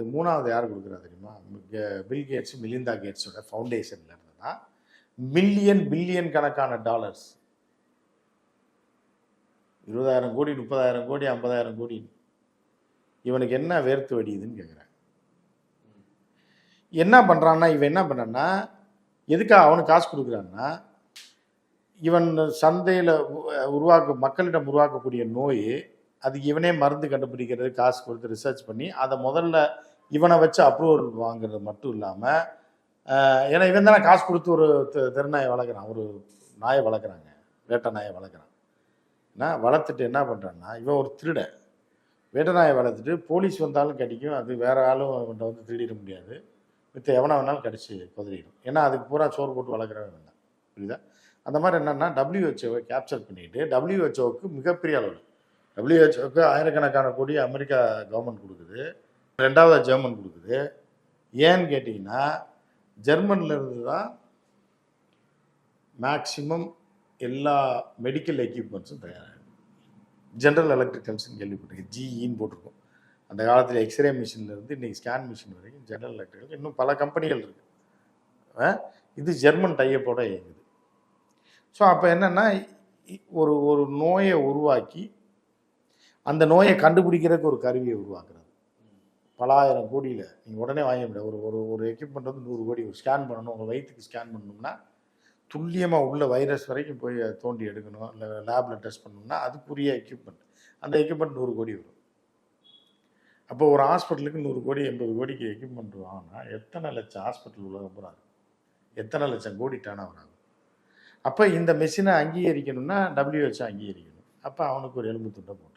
கொடுக்குறது மூணாவது யார் கொடுக்குறா தெரியுமா? பில் கேட்ஸ் மிலிந்தா கேட்ஸோட ஃபவுண்டேஷன்ல இருந்து தான் மில்லியன் பில்லியன் கணக்கான டாலர்ஸ் இருபதாயிரம் கோடி முப்பதாயிரம் கோடி ஐம்பதாயிரம் கோடி. இவனுக்கு என்ன வேர்த்து வடியுதுன்னு கேட்குறேன் என்ன பண்ணுறான்னா இவன் என்ன பண்ணான்னா எதுக்காக அவனுக்கு காசு கொடுக்குறான்னா இவன் சந்தையில் உருவாக்க மக்களிடம் உருவாக்கக்கூடிய நோய் அதுக்கு இவனே மருந்து கண்டுபிடிக்கிறது காசு கொடுத்து ரிசர்ச் பண்ணி அதை முதல்ல இவனை வச்சு அப்ரூவல் வாங்குறது மட்டும் இல்லாமல் ஏன்னா இவன் தானே காசு கொடுத்து ஒரு தெ- தெருநாயை வளர்க்குறான் ஒரு நாயை வளர்க்குறாங்க வேட்டை நாயை வளர்க்குறான். என்ன? வளர்த்துட்டு என்ன பண்ணுறான்னா இவன் ஒரு திருட. வேட்டை நாயை வளர்த்துட்டு போலீஸ் வந்தாலும் கிடைக்கும் அது வேற ஆளும் அவன்கிட்ட வந்து திருடிட முடியாது. மித்த எவனை வேணாலும் கடிச்சு குதறிடும். ஏன்னா அதுக்கு பூரா சோறு போட்டு வளர்க்குறவன் வேண்டாம் புரியுதா? அந்த மாதிரி என்னென்னா டபிள்யூஹெச்ஓவை கேப்சர் பண்ணிட்டு டபிள்யூஹெச்ஓவுக்கு மிகப்பெரிய அளவில் டபிள்யூஹெச்ஓக்கு ஆயிரக்கணக்கான கோடி அமெரிக்கா கவர்மெண்ட் கொடுக்குது. ரெண்டாவது ஜெர்மன் கொடுக்குது. ஏன்னு கேட்டிங்கன்னா ஜெர்மன்லேருந்து தான் மேக்சிமம் எல்லா மெடிக்கல் எக்யூப்மெண்ட்ஸும் தயாராகும் ஜென்ரல் எலக்ட்ரிக்கல்ஸ்னு கேள்விப்பட்டிருக்கேன். ஜிஇன்னு போட்டிருக்கோம். அந்த காலத்தில் எக்ஸ்ரே மிஷின்லேருந்து இன்றைக்கி ஸ்கேன் மிஷின் வரைக்கும் ஜென்ரல் எலக்ட்ரிக்கல் இன்னும் பல கம்பெனிகள் இருக்குது இது ஜெர்மன் டையப்போட இயங்குது. ஸோ அப்போ என்னென்னா ஒரு ஒரு நோயை உருவாக்கி அந்த நோயை கண்டுபிடிக்கிறதுக்கு ஒரு கருவியை உருவாக்குறது. பலாயிரம் கோடியில் நீங்கள் உடனே வாங்க முடியாது ஒரு ஒரு ஒரு எக்யூப்மெண்ட் வந்து நூறு கோடி ஒரு ஸ்கேன் பண்ணணும். உங்கள் வயிற்றுக்கு ஸ்கேன் பண்ணணும்னா துல்லியமாக உள்ள வைரஸ் வரைக்கும் போய் தோண்டி எடுக்கணும். இல்லை லேபில் டெஸ்ட் பண்ணணும்னா அதுக்குரிய எக்யூப்மெண்ட் அந்த எக்யூப்மெண்ட் நூறு கோடி வரும். அப்போ ஒரு ஹாஸ்பிட்டலுக்கு நூறு கோடி எண்பது கோடிக்கு எக்யூப்மெண்ட் வாங்கினா எத்தனை லட்சம் ஹாஸ்பிட்டல் உலகம் போகிறாரு எத்தனை லட்சம் கோடி டேனாக வராங்க ஆகும். அப்போ இந்த மெஷினை அங்கீகரிக்கணும்னா டபிள்யூஹெச் அங்கீகரிக்கணும். அப்போ அவனுக்கு ஒரு எலும்பு துண்டை போகணும்